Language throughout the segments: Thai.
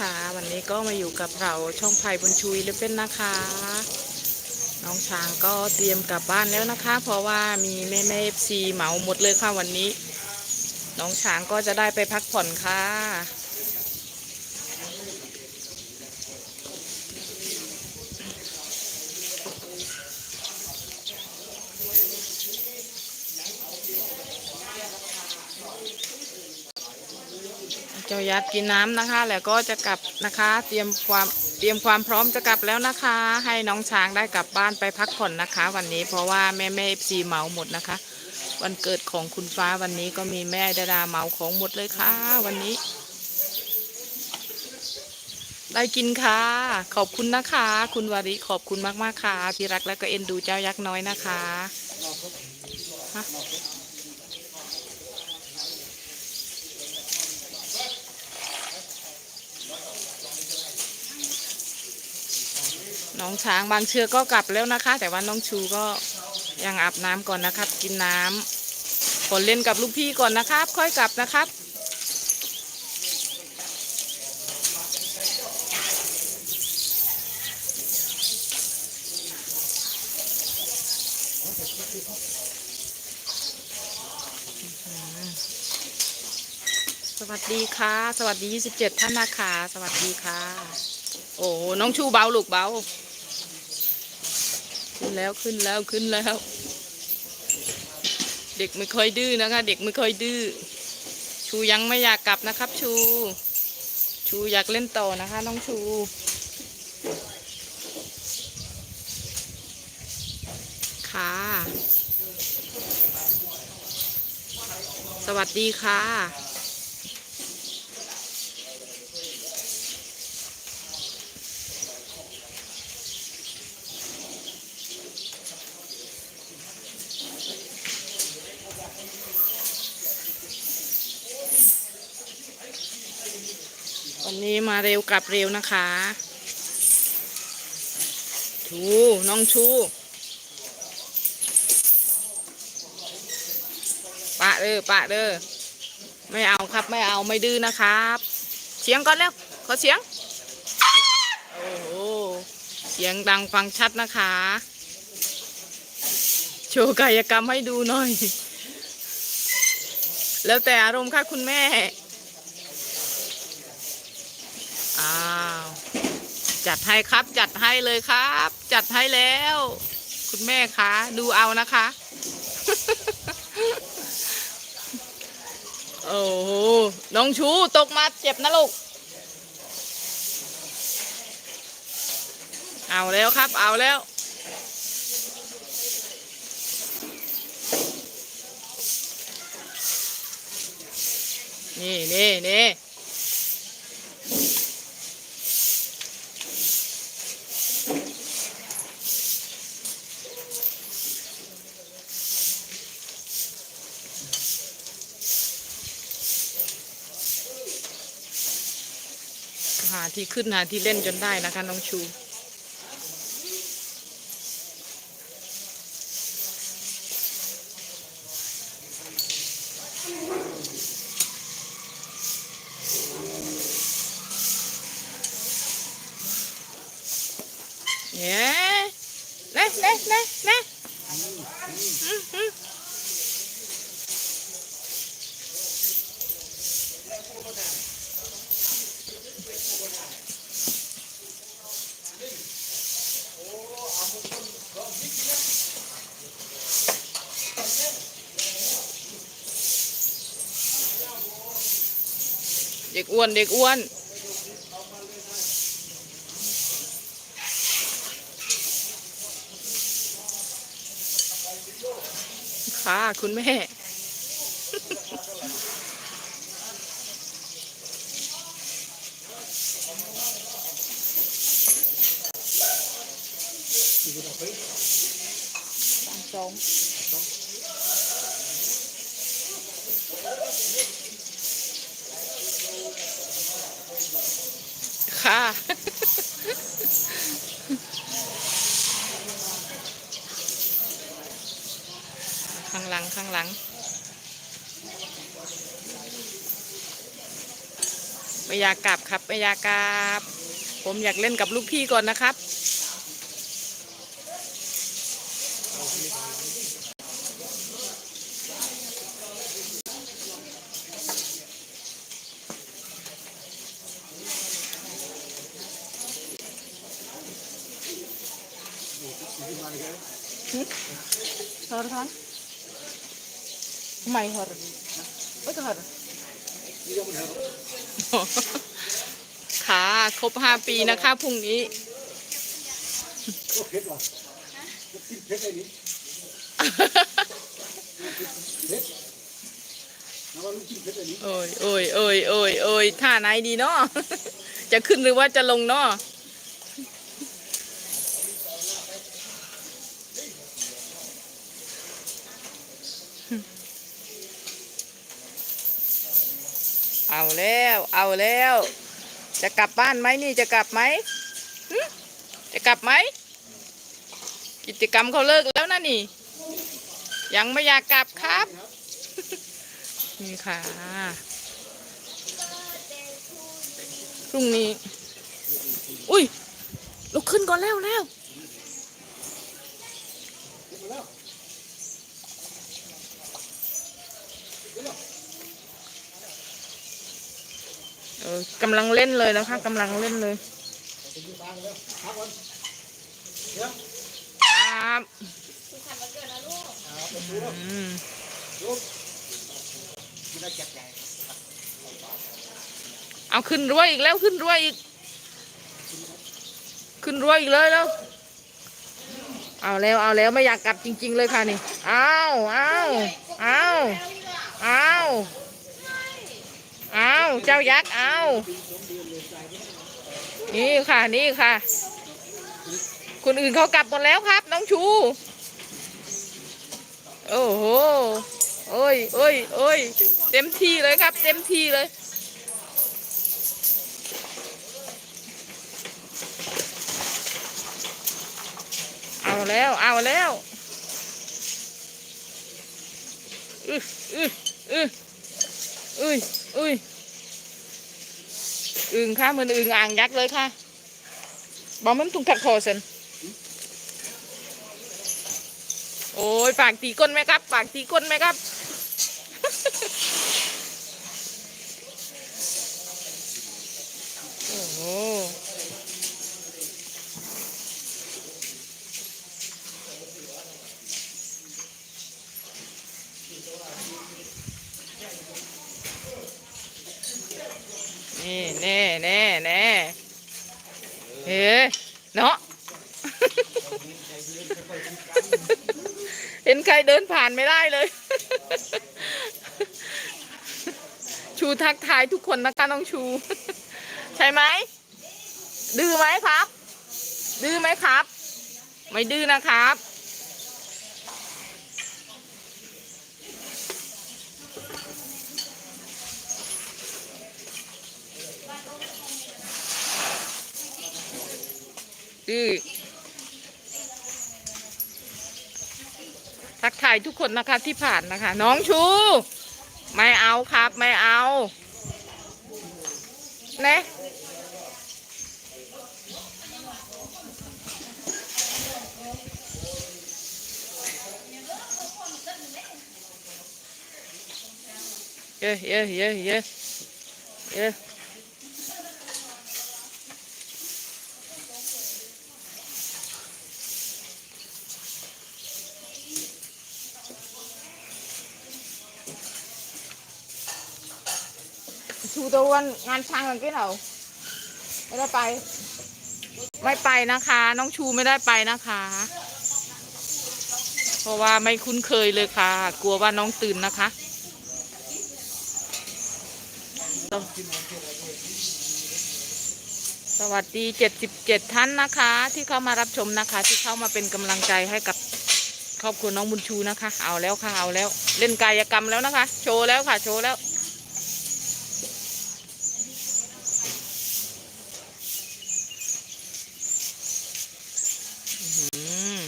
ค่ะวันนี้ก็มาอยู่กับเราช่องไผ่บุญชุยเลเป็นนะคะ น้องช้างก็เตรียมกลับบ้านแล้วนะคะ เพราะว่ามีแม่แม่เอฟซีเหมาหมดเลยค่ะวันนี้ น้องช้างก็จะได้ไปพักผ่อนค่ะ เจ้ายัดกินน้ำนะคะ แล้วก็จะกลับนะคะ เตรียมความเตรียมความพร้อมจะกลับแล้วนะคะ ให้น้องช้างได้กลับบ้านไปพักผ่อนนะคะ วันนี้เพราะว่าแม่แม่ซีเหมาหมดนะคะ วันเกิดของคุณฟ้าวันนี้ก็มีแม่ดาดาเหมาของหมดเลยค่ะ วันนี้ ได้กินค่ะ ขอบคุณนะคะ คุณวาริขอบคุณมากๆค่ะที่รักและก็เอ็นดูเจ้ายักษ์น้อยนะคะ น้องช้างบางเชือกก็กลับแล้วนะคะ แต่ว่าน้องชูก็ยังอาบน้ำก่อนนะครับ กินน้ำก่อนเล่นกับลูกพี่ก่อนนะครับ ค่อยกลับนะครับสวัสดีค่ะ สวัสดี 27 ท่านนะคะ สวัสดีค่ะ โอ้หน้องชูเบาลูกเบา แล้วขึ้นแล้วขึ้นแล้ว เด็กไม่ค่อยดื้อนะคะ เด็กไม่ค่อยดื้อชูยังไม่อยากกลับนะครับ ชู ชูอยากเล่นต่อนะคะน้องชูค่ะสวัสดีค่ะ นี้มาเร็วกลับเร็วนะคะ ชูน้องชูปะเด้อปะเด้อไม่เอาครับไม่เอาไม่ดื้อนะครับเสียงก่อนแล้วขอเสียง โอ้โหเสียงดังฟังชัดนะคะ โชว์กายกรรมให้ดูหน่อย แล้วแต่อารมณ์ค่ะคุณแม่ อ้าว จัดให้ครับ จัดให้เลยครับ จัดให้แล้ว คุณแม่คะดูเอานะคะ โอ้โหน้องชูตกมาเจ็บนะลูก เอาแล้วครับ เอาแล้วนี่นี่นี่ ที่ขึ้นหาที่เล่นจนได้นะคะน้องชู เย้เน่เน่เน่เน่อืมอืมเด็กอ้วนเด็กอ้วนค่ะคุณแม่ ข้างหลังข้างหลัง ไม่อยากกลับครับไม่อยากกลับ ผมอยากเล่นกับลูกพี่ก่อนนะครับ Mig hör. Vad hör? ค่ะ ครบห้าปีนะคะพรุ่งนี้โอ้ยโอ้ยโอ้ยโอ้ยโอ้ยท่าไหนดีเนาะจะขึ้นหรือว่าจะลงเนาะ เอาแล้ว เอาแล้ว จะกลับบ้านไหมนี่จะกลับไหมจะกลับไหม กิจกรรมเขาเลิกแล้วนะนี่ ยังไม่อยากกลับครับ นี่ค่ะพรุ่งนี้ อุ้ยลุกขึ้นก่อนแล้วแล้ว อกำลังเล่นเลยนะคะกำลังเล่นเลยครับอืมเอาขึ้นรั้วอีกแล้วขึ้นรั้วอีก ขึ้นรั้วอีกเลยแล้ว เอาแล้วเอาแล้วไม่อยากกลับจริง ๆ เลยค่ะนี่ เอาเอาเอาเอา อาเจ้ายักษ์เอานี่ค่ะนี่ค่ะ คนอื่นเขากลับหมดแล้วครับ น้องชู โอ้โหโอ้ยโอ้ยโอ้ยเต็มที่เลยครับ เต็มที่เลยเอาแล้วเอาแล้วอืออืออือ อึ่งค่ะมือนอึ่งอ่างยักษ์เลยค่ะบอมมันถุงถักคอเซนโอ้ยฝากตีก้นไหมครับ ฝากตีก้นไหมครับ โอ้โห นี่แน่แน่แน่ เฮ้เนาะเห็นใครเดินผ่านไม่ได้เลย ชูทักทายทุกคนนะคะน้องชู ใช่ไหม ดื้อไหมครับ ดื้อไหมครับ ไม่ดื้อนะครับือทักทายทุกคนนะคะที่ผ่านนะคะ น้องชู ไม่เอาครับ ไม่เอาเนะเยอะเยอะเยอะเยอะเยอะ ชูตะวันงานช้างกันกี่เหรอไม่ได้ไป ไม่ไปนะคะ น้องชูไม่ได้ไปนะคะ เพราะว่าไม่คุ้นเคยเลยค่ะ กลัวว่าน้องตื่นนะคะสวัสดี 77 ท่านนะคะ ที่เข้ามารับชมนะคะ ที่เข้ามาเป็นกำลังใจให้กับครอบครัวน้องบุญชูนะคะ เอาแล้วค่ะ เอาแล้ว เล่นกายกรรมแล้วนะคะ โชว์แล้วค่ะ โชว์แล้ว อืม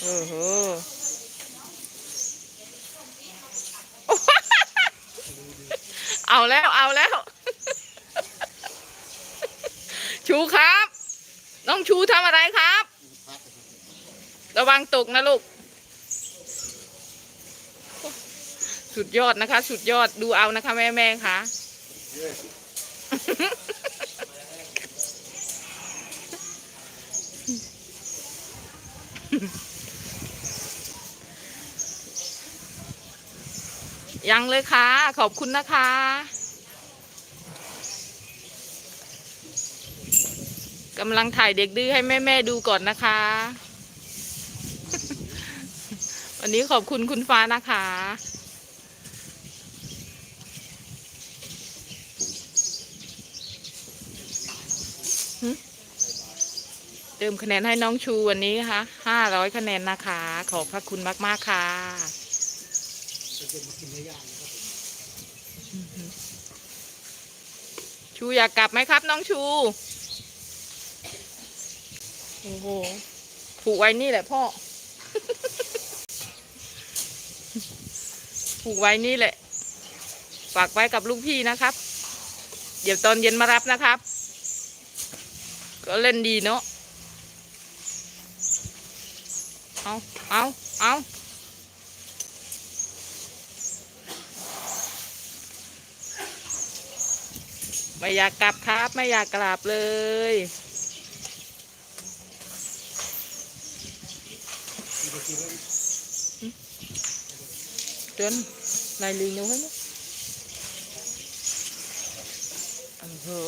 โอ้โห เอาแล้วเอาแล้ว ชูครับ น้องชูทำอะไรครับ ระวังตกนะลูก สุด ยอดนะคะ สุดยอดดูเอานะคะ แม่แม่ค่ะ ยังเลยค่ะ ขอบคุณนะคะกำลังถ่ายเด็กดื้อให้แม่แม่ดูก่อนนะคะ วันนี้ขอบคุณคุณฟ้านะคะ ติมคะแนนให้น้องชูวันนี้ค่ะห้าร้อยคะแนนนะคะ ขอบพระคุณมาก ๆค่ะจะเป็นมากินเนื้อย่ะชูอยากกลับไหมครับ น้องชู โอ้โห ผูกไว้นี่แหละพ่อ ผูกไว้นี่แหละ ฝากไว้กับลูกพี่นะครับ เดี๋ยวตอนเย็นมารับนะครับ ก็เล่นดีเนาะ เอาเอาเอาไม่อยากกลับครับ ไม่อยากกลับเลยมีแต่กินนายลีนิ้วให้มั้ยโอ้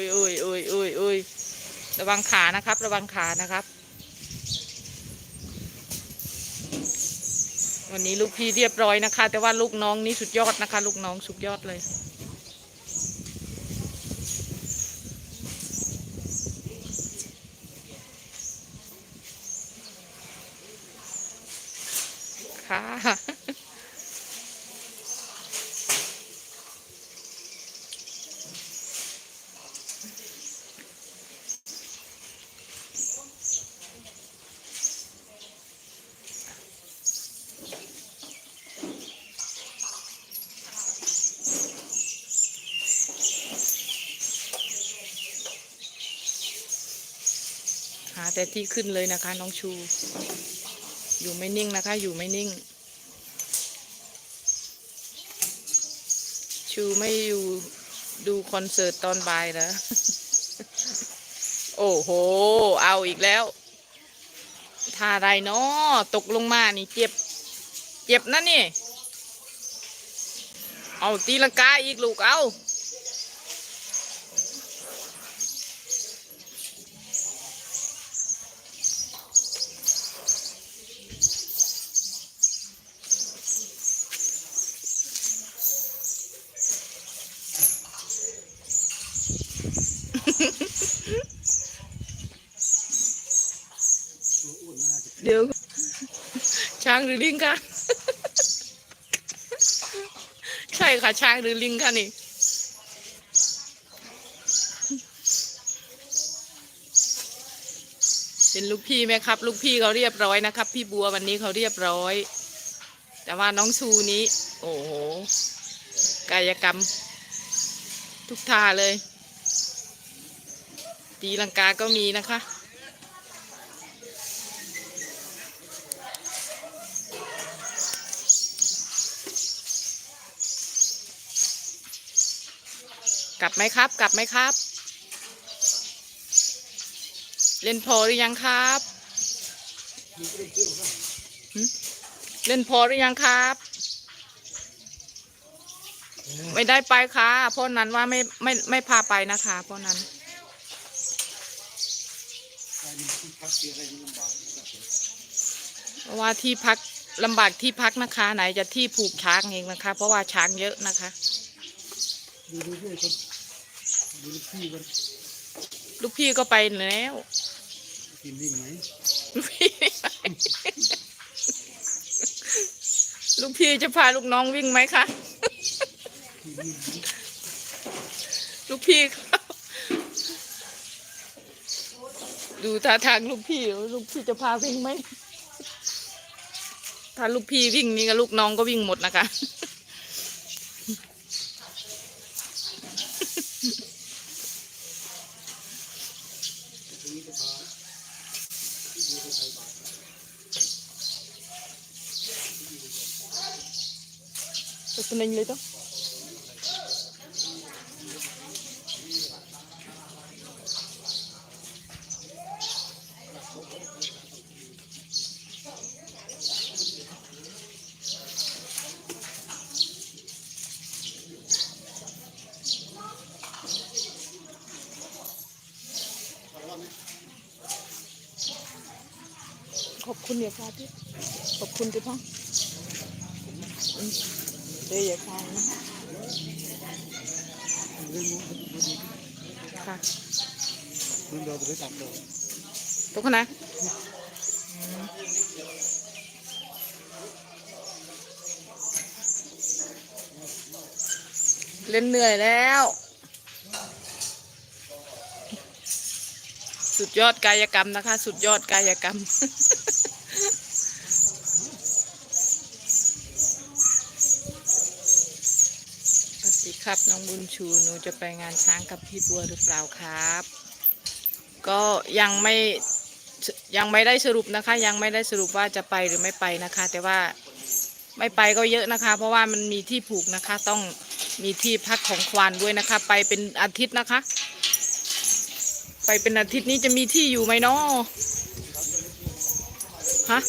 ยโอ้ยโอ้ยโอ้ยโอ้ยระวังขานะครับ ระวังขานะครับ วันนี้ลูกพี่เรียบร้อยนะคะ แต่ว่าลูกน้องนี่สุดยอดนะคะ ลูกน้องสุดยอดเลย ค่ะ แต่ที่ขึ้นเลยนะคะ น้องชู อยู่ไม่นิ่งนะคะ อยู่ไม่นิ่ง ชูไม่อยู่ดูคอนเสิร์ตตอนบ่ายแล้วโอ้โห เอาอีกแล้วท่าไรเนาะตกลงมานี่เจ็บ เจ็บนะนี่ เอาตีลังกาอีกลูกเอา ตัวอ้วนน่าจะ เดี๋ยว ช้าง หรือลิงคะ ใช่ค่ะช้างหรือลิงคะนี่เป็นลูกพี่ไหมครับ ลูกพี่เขาเรียบร้อยนะครับ พี่บัววันนี้เขาเรียบร้อย แต่ว่าน้องชูนี้ โอ้โหกายกรรม ทุกท่าเลยตีลังกาก็มีนะคะ ลับไหมครับ กลับไหมครับ เล่นพอหรือยังครับเกี่ยวนะเล่นพอหรือยังครับ ไม่ได้ไปค่ะเพราะนั้นว่าไม่ไม่ไม่พาไปนะคะเพราะนั้นเพราะว่าที่พักลำบากที่พักนะคะ ไหนจะที่ผูกช้างเองนะคะ เพราะว่าช้างเยอะนะคะ ดูดูด้วยคนดูลูกพี่กันลูกพี่ก็ไปแล้วกินวิ่งไหมลูกพี่ลูกพี่จะพาลูกน้องวิ่งไหมคะ กินวิ่งไหมลูกพี่เขาดูท่าทางลูกพี่ ลูกพี่จะพาวิ่งไหม ถ้าลูกพี่วิ่งนี่ก็ลูกน้องก็วิ่งหมดนะคะ Tapos na nilito. เรื่องเราไปตัดต่อทุกนนะเล่นเหนื่อยแล้ว สุดยอดกายกรรมนะคะ สุดยอดกายกรรมสวัสดีครับน้องบุญชูหนูจะไปงานช้างกับพี่บัวหรือเปล่าครับ ก็ยังไม่ยังไม่ได้สรุปนะคะ ยังไม่ได้สรุปว่าจะไปหรือไม่ไปนะคะ แต่ว่าไม่ไปก็เยอะนะคะ เพราะว่ามันมีที่ผูกนะคะ ต้องมีที่พักของควานด้วยนะคะ ไปเป็นอาทิตย์นะคะ ไปเป็นอาทิตย์นี้จะมีที่อยู่ไหมเนาะฮะ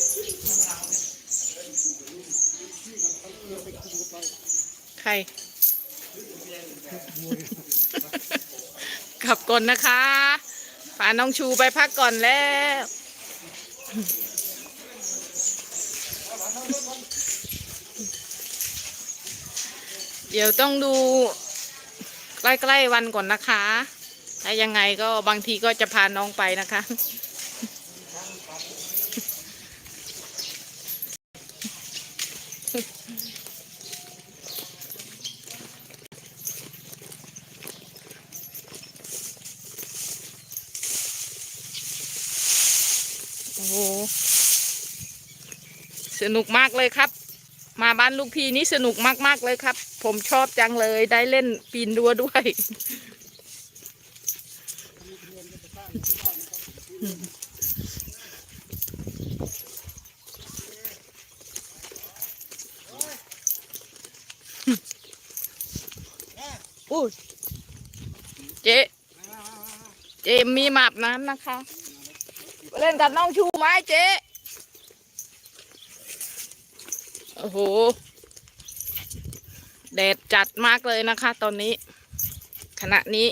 ใครกลับก่อนนะคะ พาน้องชูไปพักก่อนแล้ว เดี๋ยวต้องดู ใกล้ ๆ วันก่อนนะคะ ถ้ายังไงก็บางทีก็จะพาน้องไปนะคะ สนุกมากเลยครับ มาบ้านลูกพี่นี่สนุกมากๆเลยครับ ผมชอบจังเลยได้เล่นปีนดัวด้วยอุ้ยเจ๊เจมมีหมาบน้ำนะคะ เล่นกับน้องชูไหมเจ๊ โอ้โห แดดจัดมากเลยนะคะ ตอนนี้ ขณะนี้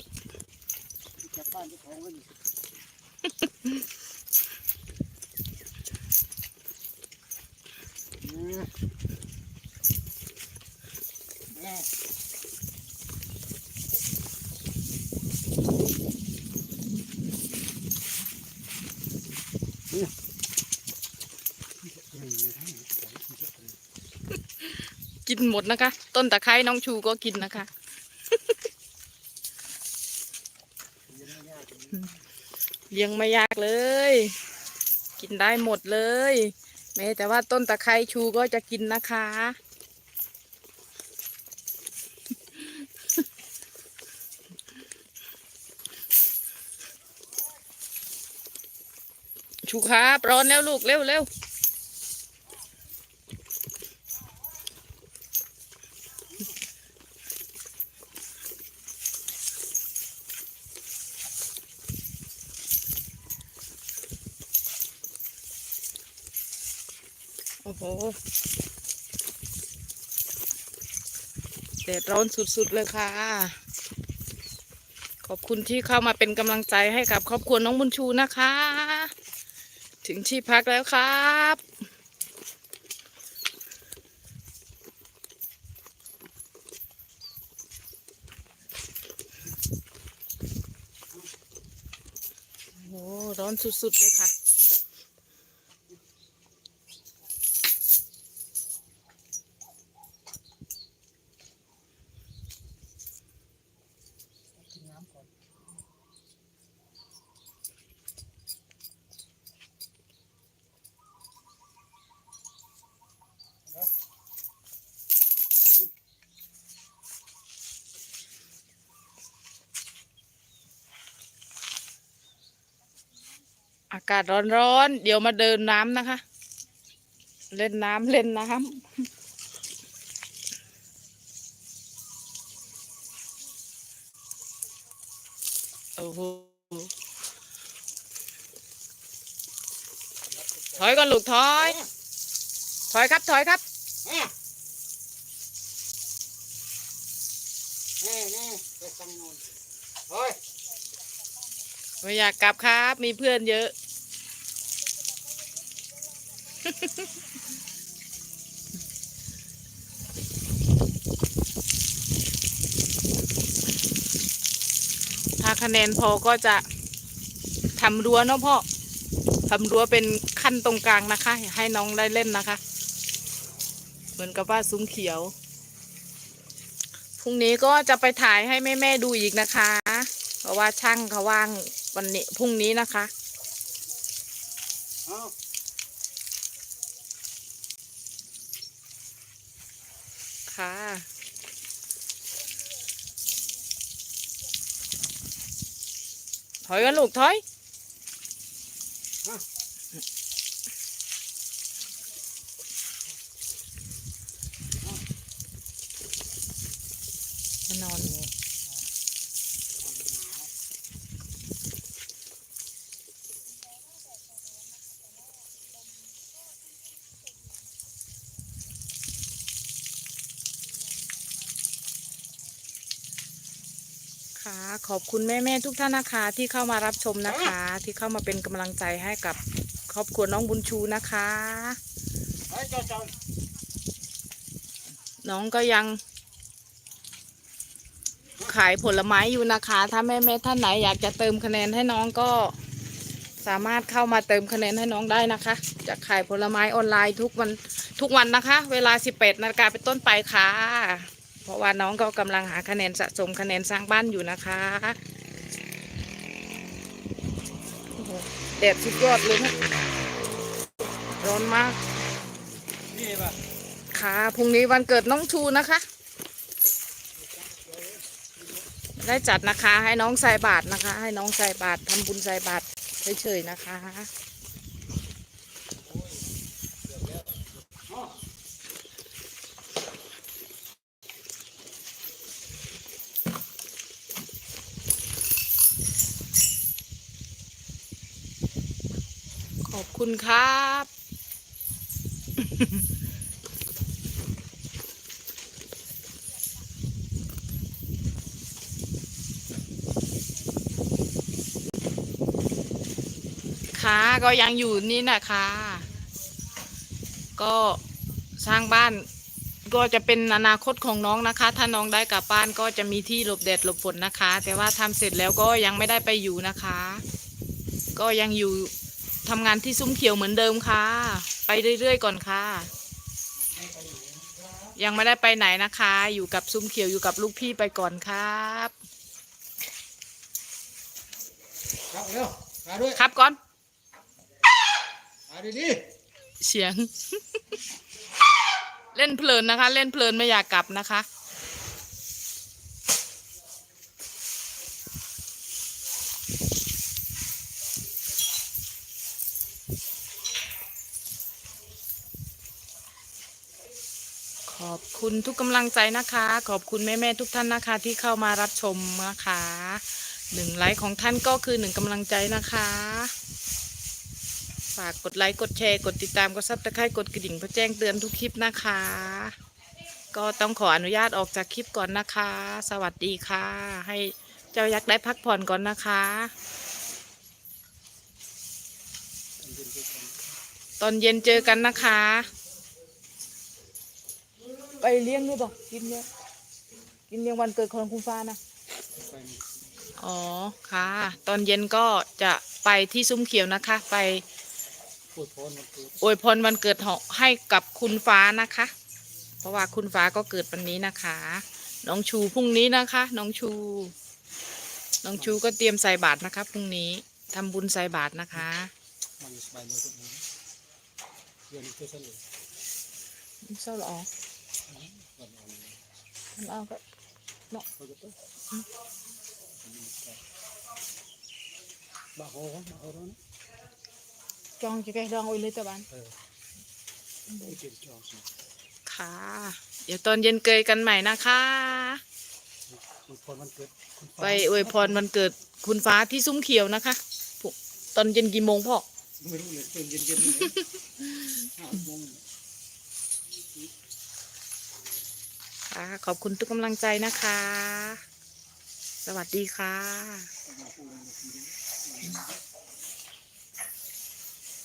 กินหมดนะคะ ต้นตะไคร้น้องชูก็กินนะคะ เลี้ยงไม่ยากเลย กินได้หมดเลย แม้แต่ว่าต้นตะไคร้ชูก็จะกินนะคะ ชูครับร้อนแล้วลูกเร็วเร็ว แดดร้อนสุดๆเลยค่ะ ขอบคุณที่เข้ามาเป็นกำลังใจให้กับครอบครัวน้องบุญชูนะคะ ถึงที่พักแล้วครับโอ้ร้อนสุดๆเลยค่ะ อากาศร้อนๆ เดี๋ยวมาเดินน้ำนะคะ เล่นน้ำเล่นน้ำโอ้โหถอยก่อนลูกถอย ถอยครับถอยครับนี่นี่ไปทางนู้นเฮ้ยไม่อยากกลับครับ มีเพื่อนเยอะ ถ้าคะแนนพอก็จะทำรั้วเนาะพ่อทำรั้วเป็นขั้นตรงกลางนะคะ ให้น้องได้เล่นนะคะ เหมือนกับว่าซุ้มเขียวพรุ่งนี้ก็จะไปถ่ายให้แม่ๆดูอีกนะคะ เพราะว่าช่างเขาว่างวันนี้พรุ่งนี้นะคะ เอา ค่ะ ถอยกันลูกถอยนอน ขอบคุณแม่ๆทุกท่านนะคะที่เข้ามารับชมนะคะ ที่เข้ามาเป็นกำลังใจให้กับครอบครัวน้องบุญชูนะคะ น้องก็ยัง ขายผลไม้อยู่นะคะ ถ้าแม่ๆท่านไหนอยากจะเติมคะแนนให้น้องก็สามารถเข้ามาเติมคะแนนให้น้องได้นะคะ จะขายผลไม้ออนไลน์ทุกวันทุกวันนะคะ เวลา 18นาฬิกาเป็นต้นไปค่ะ เพราะว่าน้องก็กำลังหาคะแนนสะสมคะแนนสร้างบ้านอยู่นะคะแดดสุดยอดเลยนะร้อนมากนี่ค่ะพรุ่งนี้วันเกิดน้องชูนะคะ ได้จัดนะคะให้น้องใส่บาตรนะคะ ให้น้องใส่บาตรทำบุญใส่บาตรเฉยๆนะคะ คุณครับ ค่ะก็ยังอยู่นี่นะคะ ก็สร้างบ้านก็จะเป็นอนาคตของน้องนะคะ ถ้าน้องได้กลับบ้านก็จะมีที่หลบแดดหลบฝนนะคะ แต่ว่าทำเสร็จแล้วก็ยังไม่ได้ไปอยู่นะคะ ก็ยังอยู่ ทำงานที่ซุ้มเขียวเหมือนเดิมค่ะ ไปเรื่อยๆก่อนค่ะ ยังไม่ได้ไปไหนนะคะ อยู่กับซุ้มเขียวอยู่กับลูกพี่ไปก่อนครับครับเร็วมาด้วยครับก่อนมาดีเสียง เล่นเพลินนะคะ เล่นเพลินไม่อยากกลับนะคะ อบคุณทุกกำลังใจนะคะ ขอบคุณแม่ๆทุกท่านนะคะ ที่เข้ามารับชมนะคะหนึ่งไลค์ของท่านก็คือหนึ่งกำลังใจนะคะ ฝากกดไลค์กดแชร์กดติดตามกดซับสไครต์กดกระดิ่งเพื่อแจ้งเตือนทุกคลิปนะคะ ก็ต้องขออนุญาตออกจากคลิปก่อนนะคะ สวัสดีค่ะ ให้เจ้ายักษ์ได้พักผ่อนก่อนนะคะ ตอนเย็นเจอกันนะคะ ไปเลี้ยงด้วยบอกกินเลี้ยงกินเลี้ยงวันเกิดของคุณฟ้านะๆไปอ๋อค่ะ ตอนเย็นก็จะไปที่ซุ้มเขียวนะคะ ไปพูดโพนมันคืออวยพรวันเกิดเหาะให้กับคุณฟ้านะคะ เพราะว่าคุณฟ้าก็เกิดวันนี้นะคะ น้องชูพรุ่งนี้นะคะ น้องชู น้องชูก็เตรียมใส่บาตรนะคะพรุ่งนี้ทำบุญใส่บาตรนะคะมันสบายมือทุกมือเดี๋ยวนี้เพื่อเฉลี่ยเศร้าหรอวันอ่อน มาก็ะบาโบาโฮรอนจองจะแกดองอุ้ยเลยตะบันค่ะ เดี๋ยวตอนเย็นเกยกันใหม่นะคะไปอวยพรวันเกิดคุณฟ้าที่ซุ้มเขียวนะคะ ตอนเย็นกี่โมงพ่อไม่รู้เลยตอนเย็นเย็นห้าโมง ขอบคุณทุกกำลังใจนะคะ สวัสดีค่ะ